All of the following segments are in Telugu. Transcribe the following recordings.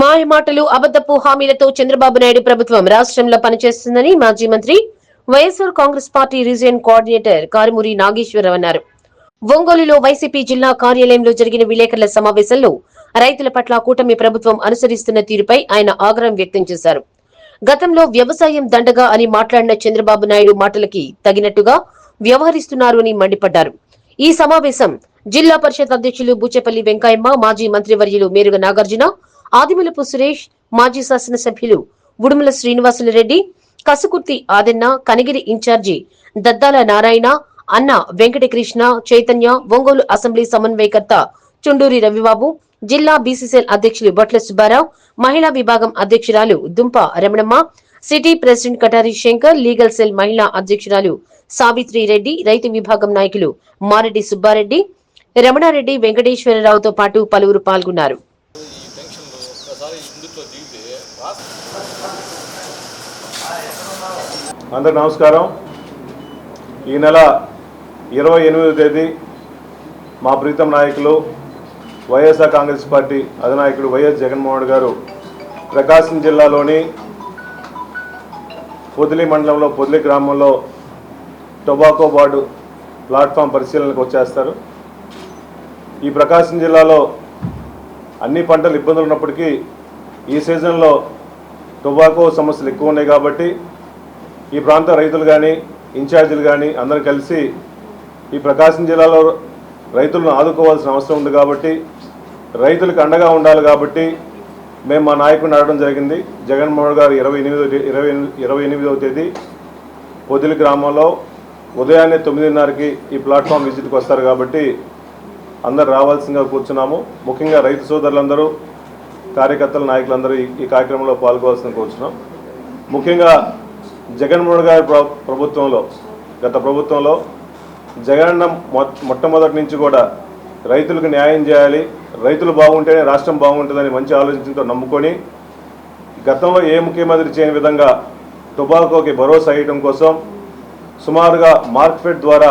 మాయ మాటలు అబద్దపు హామీలతో చంద్రబాబు నాయుడు ప్రభుత్వం రాష్ట్రంలో పనిచేస్తుందని మాజీ మంత్రి YSR Congress party region coordinator Karumuri Nageswara Rao అన్నారు. ఒంగోలులో వైసీపీ జిల్లా కార్యాలయంలో జరిగిన విలేకరుల సమావేశంలో రైతుల పట్ల కూటమి ప్రభుత్వం అనుసరిస్తున్న తీరుపై ఆయన ఆగ్రహం వ్యక్తం చేశారు. గతంలో వ్యవసాయం దండగా అని మాట్లాడిన చంద్రబాబు నాయుడు మాటలకి తగినట్టుగా వ్యవహరిస్తున్నారు అని మండిపడ్డారు. ఈ సమావేశం జిల్లా పరిషత్ అధ్యక్షులు బూచేపల్లి వెంకయ్యమ్మ మాజీ మంత్రివర్యులు మేరుగ నాగార్జున ఆదిమలపు సురేష్ మాజీ శాసనసభ్యులు ఉడుమల శ్రీనివాసులు రెడ్డి కసుకుర్తి ఆదన్న కనిగిరి ఇన్ఛార్జి దద్దాల నారాయణ అన్న వెంకటకృష్ణ చైతన్య ఒంగోలు అసెంబ్లీ సమన్వయకర్త చుండూరి రవిబాబు జిల్లా బీసీసీఎల్ అధ్యక్షులు బొట్ల సుబ్బారావు మహిళా విభాగం అధ్యక్షురాలు Dumpa Ramanamma city president Katari Shankar legal cell మహిళా అధ్యక్షురాలు సావిత్రి రెడ్డి రైతు విభాగం నాయకులు మారెడ్డి సుబ్బారెడ్డి రమణారెడ్డి వెంకటేశ్వరరావుతో పాటు పలువురు పాల్గొన్నారు ఈ పెన్షన్లు ఒకసారి ఇందులో దిగితే రాష్ట్ర అందరు నమస్కారం. ఈ నెల ఇరవై ఎనిమిదో తేదీ మా ప్రీతం నాయకులు వైఎస్ఆర్ కాంగ్రెస్ పార్టీ అధినాయకుడు వైఎస్ జగన్మోహన్ గారు ప్రకాశం జిల్లాలోని పొదిలి మండలంలో పొదిలి గ్రామంలో టొబాకో బార్డు ప్లాట్ఫామ్ పరిశీలనకు వచ్చేస్తారు. ఈ ప్రకాశం జిల్లాలో అన్ని పంటలు ఇబ్బందులు ఉన్నప్పటికీ ఈ సీజన్లో టొబాకో సమస్యలు ఎక్కువ ఉన్నాయి కాబట్టి ఈ ప్రాంత రైతులు కానీ ఇన్ఛార్జీలు కానీ అందరం కలిసి ఈ ప్రకాశం జిల్లాలో రైతులను ఆదుకోవాల్సిన అవసరం ఉంది కాబట్టి రైతులకు అండగా ఉండాలి కాబట్టి మేము మా నాయకుడిని అడగడం జరిగింది. జగన్మోహన్ గారు ఇరవై ఎనిమిదో ఇరవై ఇరవై ఎనిమిదవ తేదీ పొదిలి గ్రామంలో ఉదయాన్నే తొమ్మిదిన్నరకి ఈ ప్లాట్ఫామ్ విజిట్కి వస్తారు కాబట్టి అందరు రావాల్సిందిగా కూర్చున్నాము. ముఖ్యంగా రైతు సోదరులందరూ కార్యకర్తలు నాయకులందరూ ఈ- ఈ కార్యక్రమంలో పాల్గొవాల్సిన కూర్చున్నాం. ముఖ్యంగా జగన్మోహన్ గారి ప్రభుత్వంలో గత ప్రభుత్వంలో జగనన్న మొ- మొట్టమొదటి నుంచి కూడా రైతులకు న్యాయం చేయాలి రైతులు బాగుంటేనే రాష్ట్రం బాగుంటుందని మంచి ఆలోచనతో నమ్ముకొని గతంలో ఏ ముఖ్యమంత్రి చేయని విధంగా టొబాకోకి భరోసా వేయడం కోసం సుమారుగా మార్కెట్ ద్వారా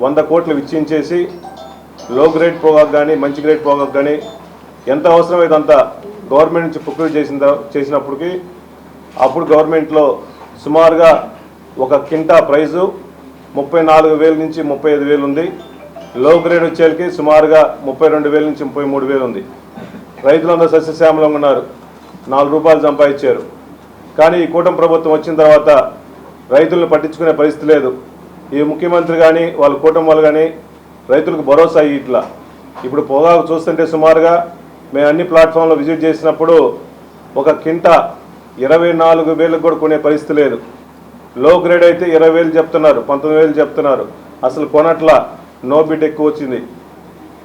వంద కోట్లు విచ్చించేసి లో గ్రేడ్ పొగాకు కానీ మంచి గ్రేడ్ పొగాకు కానీ ఎంత అవసరమైతే అంత గవర్నమెంట్ నుంచి ప్రొక్యూర్ చేసిన చేసినప్పటికీ అప్పుడు గవర్నమెంట్లో సుమారుగా ఒక కింటా ప్రైజు ముప్పై నాలుగు వేల నుంచి ముప్పై ఐదు వేలు ఉంది. లో గ్రేడ్ వచ్చేకి సుమారుగా ముప్పై రెండు వేల నుంచి ముప్పై మూడు వేలు ఉంది. రైతులందరూ సస్యశ్యామలంగా ఉన్నారు. నాలుగు రూపాయలు సంపాదించారు. కానీ ఈ కూటమి ప్రభుత్వం వచ్చిన తర్వాత రైతులను పట్టించుకునే పరిస్థితి లేదు. ఈ ముఖ్యమంత్రి కానీ వాళ్ళ కూటమి వాళ్ళు కానీ రైతులకు భరోసా ఇట్లా. ఇప్పుడు పొగాకు చూస్తుంటే సుమారుగా మేము అన్ని ప్లాట్ఫామ్లో విజిట్ చేసినప్పుడు ఒక కింట ఇరవై నాలుగు వేలకు కూడా కొనే పరిస్థితి లేదు. లో గ్రేడ్ అయితే ఇరవై వేలు చెప్తున్నారు పంతొమ్మిది వేలు చెప్తున్నారు. అసలు కొనట్ల? నో బిట్ ఎక్కువ వచ్చింది.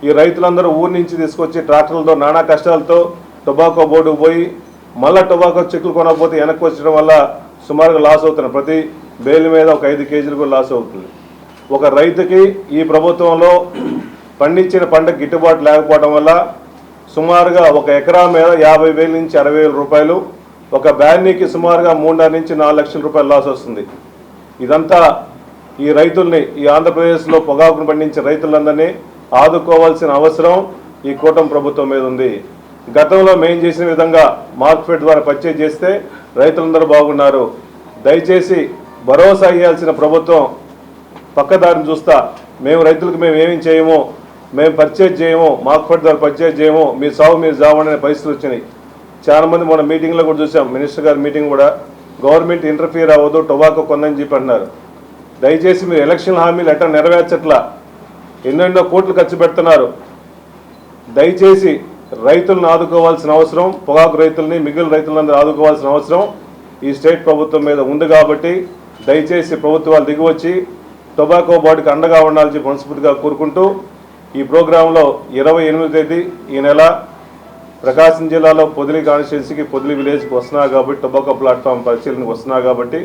ఈ రైతులందరూ ఊరి నుంచి తీసుకొచ్చి ట్రాక్టర్లతో నానా కష్టాలతో టొబాకో బోర్డుకు పోయి మళ్ళీ టొబాకో చెక్కులు కొనకపోతే వెనక్కి వచ్చడం వల్ల సుమారుగా లాస్ అవుతున్నారు ప్రతి బేలు మీద ఒక ఐదు కేజీలు కూడా లాస్ అవుతుంది. ఒక రైతుకి ఈ ప్రభుత్వంలో పండించిన పంట గిట్టుబాటు లేకపోవడం వల్ల సుమారుగా ఒక ఎకరా మీద యాభై వేల నుంచి అరవై వేల రూపాయలు ఒక బ్యాన్నీకి సుమారుగా మూడున్నర నుంచి నాలుగు లక్షల రూపాయలు లాస్ వస్తుంది. ఇదంతా ఈ రైతుల్ని ఈ ఆంధ్రప్రదేశ్లో పొగాకును పండించే రైతులందరినీ ఆదుకోవాల్సిన అవసరం ఈ కూటమి ప్రభుత్వం మీద ఉంది. గతంలో మేం చేసిన విధంగా మార్కెట్ ద్వారా పర్చేజ్ చేస్తే రైతులందరూ బాగున్నారు. దయచేసి భరోసా ఇవ్వాల్సిన ప్రభుత్వం పక్కదారిని చూస్తా. మేము రైతులకు మేము ఏమి చేయము మేము పర్చేజ్ చేయము మార్కెట్ ద్వారా పర్చేజ్ చేయము మీ సాగు మీరు జావండి అనే పరిస్థితులు వచ్చినాయి. చాలా మంది మన మీటింగ్లో కూడా చూసాం. మినిస్టర్ గారి మీటింగ్ కూడా గవర్నమెంట్ ఇంటర్ఫియర్ అవ్వదు టొబాకో కొందని చెప్పి అన్నారు దయచేసి మీరు ఎలక్షన్ హామీలు ఎట్లా నెరవేర్చట్లా? ఎన్నెన్నో కోట్లు ఖర్చు పెడుతున్నారు. దయచేసి రైతులను ఆదుకోవాల్సిన అవసరం పొగాకు రైతుల్ని మిగిలిన రైతులందరూ ఆదుకోవాల్సిన అవసరం ఈ స్టేట్ ప్రభుత్వం మీద ఉంది కాబట్టి దయచేసి ప్రభుత్వాలు దిగివచ్చి టొబాకో బోర్డుకి అండగా ఉండాలని చెప్పి మనస్ఫూర్తిగా కోరుకుంటూ ఈ ప్రోగ్రాంలో ఇరవై ఎనిమిది తేదీ ఈ నెల ప్రకాశం జిల్లాలో పొదిలి కాన్స్టిట్యున్సీకి పొదిలి విలేజ్కి వస్తున్నా కాబట్టి టొబాకో ప్లాట్ఫామ్ పరిశీలనకు వస్తున్నా కాబట్టి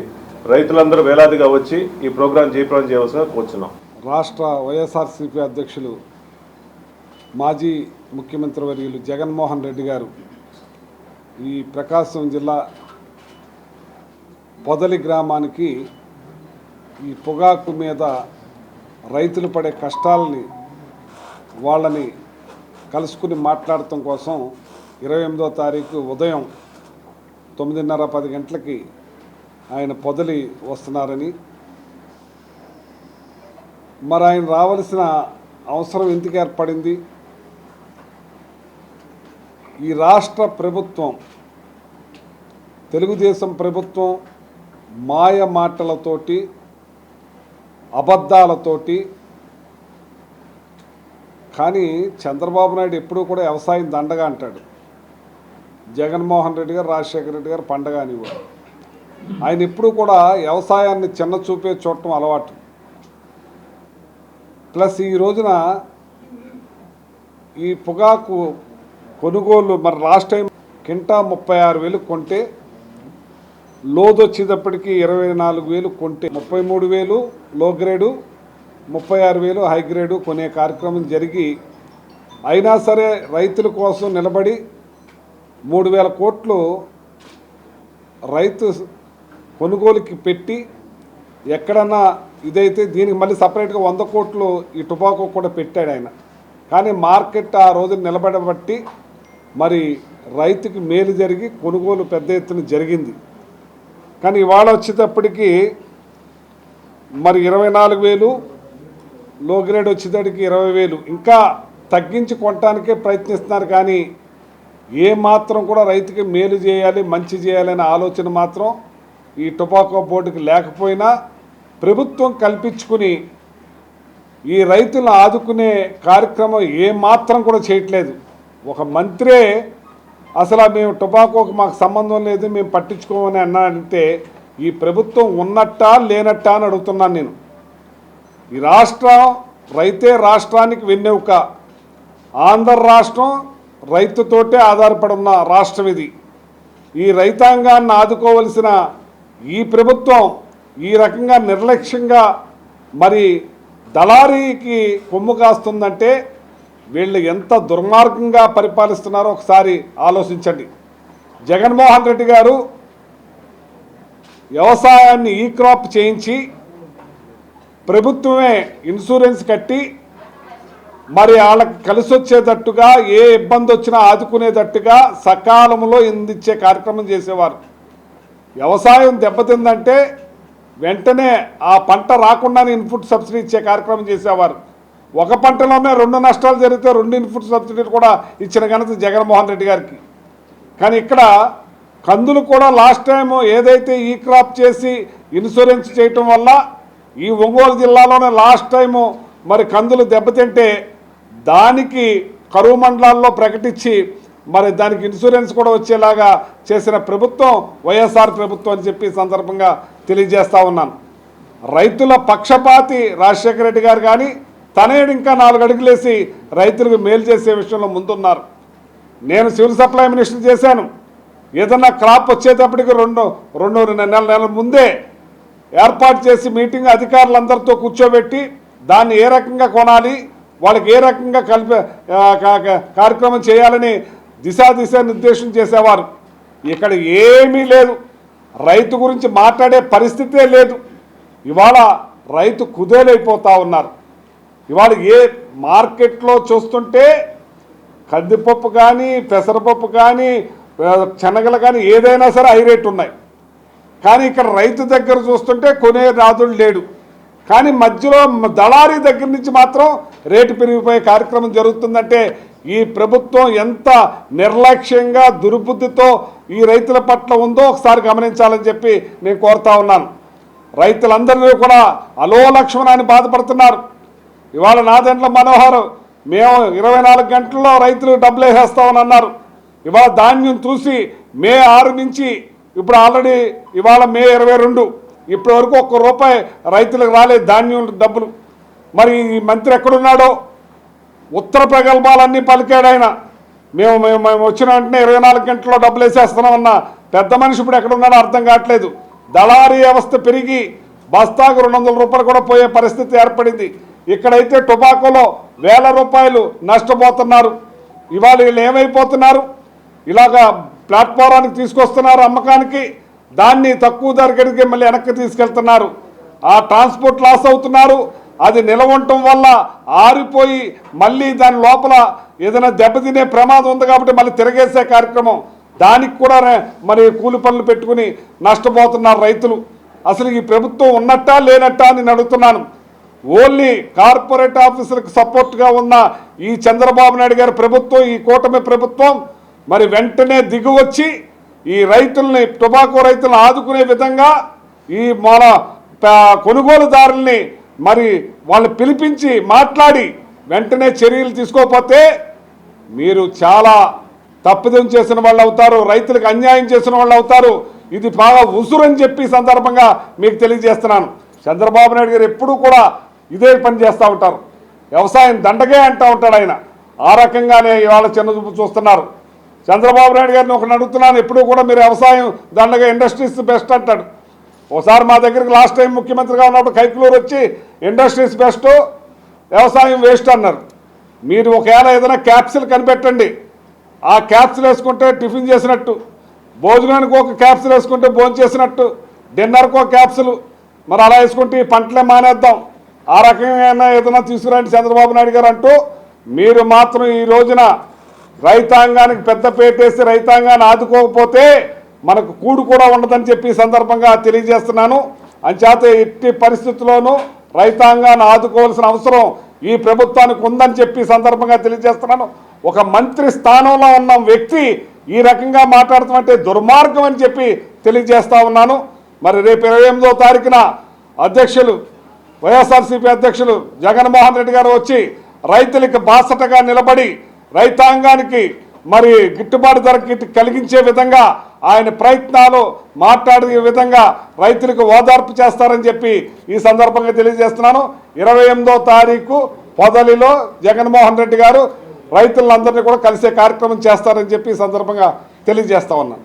రైతులందరూ వేలాదిగా వచ్చి ఈ ప్రోగ్రాం జయప్రదం చేయవలసిన కోరుచున్నాం. రాష్ట్ర వైఎస్ఆర్సీపీ అధ్యక్షులు మాజీ ముఖ్యమంత్రి వర్యులు జగన్మోహన్ రెడ్డి గారు ఈ ప్రకాశం జిల్లా పొదలి గ్రామానికి ఈ పొగాకు మీద రైతులు పడే కష్టాలని వాళ్ళని కలుసుకుని మాట్లాడటం కోసం ఇరవై ఎనిమిదో తారీఖు ఉదయం తొమ్మిదిన్నర పది గంటలకి ఆయన పొదలి వస్తున్నారని. మరి ఆయన రావాల్సిన అవసరం ఎందుకు ఏర్పడింది? ఈ రాష్ట్ర ప్రభుత్వం తెలుగుదేశం ప్రభుత్వం మాయ మాటలతోటి అబద్ధాలతోటి కానీ చంద్రబాబు నాయుడు ఎప్పుడూ కూడా వ్యవసాయం దండగా అంటాడు. జగన్మోహన్ రెడ్డి గారు రాజశేఖర రెడ్డి గారు పండగ అనేవారు. ఆయన ఇప్పుడు కూడా వ్యవసాయాన్ని చిన్న చూపే చూడటం అలవాటు. ప్లస్ ఈ రోజున ఈ పొగాకు కొనుగోలు మరి లాస్ట్ టైం కింటా ముప్పై ఆరు వేలు కొంటే లోదు వచ్చేటప్పటికి ఇరవై నాలుగు వేలు కొంటే ముప్పై మూడు వేలు లో గ్రేడు ముప్పై ఆరు వేలు హై గ్రేడు కొనే కార్యక్రమం జరిగి అయినా సరే రైతుల కోసం నిలబడి మూడు వేల కోట్లు రైతు కొనుగోలుకి పెట్టి ఎక్కడన్నా ఇదైతే దీనికి మళ్ళీ సపరేట్గా వంద కోట్లు ఈ టుబాకో కూడా పెట్టాడు ఆయన. కానీ మార్కెట్ ఆ రోజు నిలబడబట్టి మరి రైతుకి మేలు జరిగి కొనుగోలు పెద్ద ఎత్తున జరిగింది. కానీ ఇవాళ వచ్చేటప్పటికి మరి ఇరవై నాలుగు వేలు లో గ్రేడ్ వచ్చేటప్పటికి ఇరవై వేలు. ఇంకా తగ్గించి కొనటానికే ప్రయత్నిస్తున్నారు కానీ ఏ మాత్రం కూడా రైతుకి మేలు చేయాలి మంచి చేయాలనే ఆలోచన మాత్రం ఈ టొబాకో బోర్డుకి లేకపోయినా ప్రభుత్వం కల్పించుకుని ఈ రైతులను ఆదుకునే కార్యక్రమం ఏ మాత్రం కూడా చేయట్లేదు. ఒక మంత్రే అసలు మేము టొబాకోకు మాకు సంబంధం లేదు మేము పట్టించుకోమని అన్నాడంటే ఈ ప్రభుత్వం ఉన్నట్టా లేనట్టా అని అడుగుతున్నాను నేను. ఈ రాష్ట్రం రైతే రాష్ట్రానికి వెన్నెవుక ఆంధ్ర రాష్ట్రం రైతుతోటే ఆధారపడి ఉన్న రాష్ట్రం ఇది. ఈ రైతాంగాన్ని ఆదుకోవలసిన ఈ ప్రభుత్వం ఈ రకంగా నిర్లక్ష్యంగా మరి దళారీకి కొమ్ము కాస్తుందంటే వీళ్ళు ఎంత దుర్మార్గంగా పరిపాలిస్తున్నారో ఒకసారి ఆలోచించండి. జగన్మోహన్ రెడ్డి గారు వ్యవసాయాన్ని ఈ క్రాప్ చేయించి ప్రభుత్వమే ఇన్సూరెన్స్ కట్టి మరి వాళ్ళకి కలిసి వచ్చేటట్టుగా ఏ ఇబ్బంది వచ్చినా ఆదుకునేటట్టుగా సకాలంలో ఇందిచ్చే కార్యక్రమం చేసేవారు. వ్యవసాయం దెబ్బతిందంటే వెంటనే ఆ పంట రాకుండానే ఇన్పుట్ సబ్సిడీ ఇచ్చే కార్యక్రమం చేసేవారు. ఒక పంటలోనే రెండు నష్టాలు జరిగితే రెండు ఇన్పుట్ సబ్సిడీలు కూడా ఇచ్చిన ఘనత జగన్మోహన్ రెడ్డి గారికి. కానీ ఇక్కడ కందులు కూడా లాస్ట్ టైం ఏదైతే ఈ క్రాప్ చేసి ఇన్సూరెన్స్ చేయటం వల్ల ఈ ఒంగోలు జిల్లాలోనే లాస్ట్ టైము మరి కందులు దెబ్బతింటే దానికి కరువు మండలాల్లో ప్రకటించి మరి దానికి ఇన్సూరెన్స్ కూడా వచ్చేలాగా చేసిన ప్రభుత్వం వైఎస్ఆర్ ప్రభుత్వం అని చెప్పి సందర్భంగా తెలియజేస్తూ ఉన్నాను. రైతుల పక్షపాతి రాజశేఖర రెడ్డి గారు కానీ తనేడు ఇంకా నాలుగు అడుగులేసి రైతులకు మేలు చేసే విషయంలో ముందున్నారు. నేను సివిల్ సప్లై మినిస్టర్ చేశాను. ఏదన్నా క్రాప్ వచ్చేటప్పటికి రెండు రెండు నెల నెలల ముందే ఏర్పాటు చేసి మీటింగ్ అధికారులందరితో కూర్చోబెట్టి దాన్ని ఏ రకంగా కొనాలి వాళ్ళకి ఏ రకంగా కల్ప కార్యక్రమం చేయాలని దిశా దిశ నిర్దేశం చేసేవారు. ఇక్కడ ఏమీ లేదు. రైతు గురించి మాట్లాడే పరిస్థితే లేదు. ఇవాళ రైతు కుదేలైపోతూ ఉన్నారు. ఇవాళ ఏ మార్కెట్లో చూస్తుంటే కందిపప్పు కానీ పెసరపప్పు కానీ శనగలు కానీ ఏదైనా సరే హై రేట్ ఉన్నాయి. కానీ ఇక్కడ రైతు దగ్గర చూస్తుంటే కొనే రాజుడు లేడు. కానీ మధ్యలో దళారీ దగ్గర నుంచి మాత్రం రేటు పెరిగిపోయే కార్యక్రమం జరుగుతుందంటే ఈ ప్రభుత్వం ఎంత నిర్లక్ష్యంగా దుర్బుద్ధితో ఈ రైతుల పట్ల ఉందో ఒకసారి గమనించాలని చెప్పి నేను కోరుతా ఉన్నాను. రైతులందరినీ కూడా అలో అని బాధపడుతున్నారు. ఇవాళ నాదెండ్ల మనోహర్ మేము ఇరవై నాలుగు గంటల్లో రైతులు డబ్బులు వేసేస్తామని అన్నారు. ఇవాళ ధాన్యం చూసి మే ఆరు నుంచి ఇప్పుడు ఆల్రెడీ ఇవాళ మే ఇరవై రెండు. ఇప్పటివరకు ఒక్క రూపాయి రైతులకు రాలేదు ధాన్యం డబ్బులు. మరి ఈ మంత్రి ఎక్కడున్నాడో? ఉత్తర ప్రగల్భాలన్నీ పలికాడు ఆయన. మేము మేము మేము వచ్చిన వెంటనే ఇరవై నాలుగు గంటల్లో డబ్బులు వేసేస్తున్నామన్న పెద్ద మనిషి ఇప్పుడు ఎక్కడున్నాడో అర్థం కావట్లేదు. దళారీ వ్యవస్థ పెరిగి బస్తాకు రెండు వందల రూపాయలు కూడా పోయే పరిస్థితి ఏర్పడింది. ఇక్కడైతే టొబాకోలో వేల రూపాయలు నష్టపోతున్నారు. ఇవాళ వీళ్ళు ఏమైపోతున్నారు? ఇలాగా ప్లాట్ఫారానికి తీసుకొస్తున్నారు అమ్మకానికి. దాన్ని తక్కువ ధరకడికి మళ్ళీ వెనక్కి తీసుకెళ్తున్నారు. ఆ ట్రాన్స్పోర్ట్ లాస్ అవుతున్నారు. అది నిలవటం వల్ల ఆరిపోయి మళ్ళీ దాని లోపల ఏదైనా దెబ్బతినే ప్రమాదం ఉంది కాబట్టి మళ్ళీ తిరగేసే కార్యక్రమం. దానికి కూడా మరి కూలి పనులు పెట్టుకుని నష్టపోతున్నారు రైతులు. అసలు ఈ ప్రభుత్వం ఉన్నట్టా లేనట్టా అని నేను అడుగుతున్నాను. ఓన్లీ కార్పొరేట్ ఆఫీసులకు సపోర్ట్గా ఉన్న ఈ చంద్రబాబు నాయుడు గారి ప్రభుత్వం ఈ కూటమి ప్రభుత్వం మరి వెంటనే దిగువచ్చి ఈ రైతుల్ని టొబాకో రైతులను ఆదుకునే విధంగా ఈ మన కొనుగోలుదారుల్ని మరి వాళ్ళని పిలిపించి మాట్లాడి వెంటనే చర్యలు తీసుకోకపోతే మీరు చాలా తప్పిదం చేసిన వాళ్ళు అవుతారు రైతులకు అన్యాయం చేసిన వాళ్ళు అవుతారు. ఇది బాగా ఉసురని చెప్పి సందర్భంగా మీకు తెలియజేస్తున్నాను. చంద్రబాబు నాయుడు గారు ఎప్పుడూ కూడా ఇదే పని చేస్తూ ఉంటారు. వ్యవసాయం దండగే అంటూ ఉంటాడు ఆయన. ఆ రకంగానే ఇవాళ చిన్న చూపు చూస్తున్నారు. చంద్రబాబు నాయుడు గారిని ఒకరిని అడుగుతున్నాను ఎప్పుడూ కూడా మీరు వ్యవసాయం దండగా ఇండస్ట్రీస్ బెస్ట్ అంటాడు. ఒకసారి మా దగ్గరికి లాస్ట్ టైం ముఖ్యమంత్రిగా ఉన్నప్పుడు కైకులూరు వచ్చి ఇండస్ట్రీస్ బెస్ట్ వ్యవసాయం వేస్ట్ అన్నారు. మీరు ఒకవేళ ఏదైనా క్యాప్సిల్ కనిపెట్టండి. ఆ క్యాప్సిల్ వేసుకుంటే టిఫిన్ చేసినట్టు భోజనానికి ఒక క్యాప్సిల్ వేసుకుంటే భోజనం చేసినట్టు డిన్నర్కి ఒక క్యాప్సిల్ మరి అలా వేసుకుంటే ఈ పంటలే మానేద్దాం. ఆ రకంగా ఏదైనా తీసుకురండి చంద్రబాబు నాయుడు గారు అంటూ మీరు మాత్రం ఈ రోజున రైతాంగానికి పెద్ద పేటేసి రైతాంగాన్ని ఆదుకోకపోతే మనకు కూడు కూడా ఉండదని చెప్పి సందర్భంగా తెలియజేస్తున్నాను. అంచేత ఎట్టి పరిస్థితుల్లోనూ రైతాంగాన్ని ఆదుకోవాల్సిన అవసరం ఈ ప్రభుత్వానికి ఉందని చెప్పి సందర్భంగా తెలియజేస్తున్నాను. ఒక మంత్రి స్థానంలో ఉన్న వ్యక్తి ఈ రకంగా మాట్లాడుతుంటే దుర్మార్గం అని చెప్పి తెలియజేస్తా ఉన్నాను. మరి రేపు ఇరవై ఎనిమిదో తారీఖున అధ్యక్షులు వైఎస్ఆర్సీపీ అధ్యక్షులు జగన్మోహన్ రెడ్డి గారు వచ్చి రైతులకు బాసటగా నిలబడి రైతాంగానికి మరి గిట్టుబాటు ధర కలిగించే విధంగా ఆయన ప్రయత్నాలు మాట్లాడే విధంగా రైతులకు ఓదార్పు చేస్తారని చెప్పి ఈ సందర్భంగా తెలియజేస్తున్నాను. ఇరవై ఎనిమిదో తారీఖు పొదలిలో జగన్మోహన్ రెడ్డి గారు రైతులందరినీ కూడా కలిసే కార్యక్రమం చేస్తారని చెప్పి ఈ సందర్భంగా తెలియజేస్తా ఉన్నాను.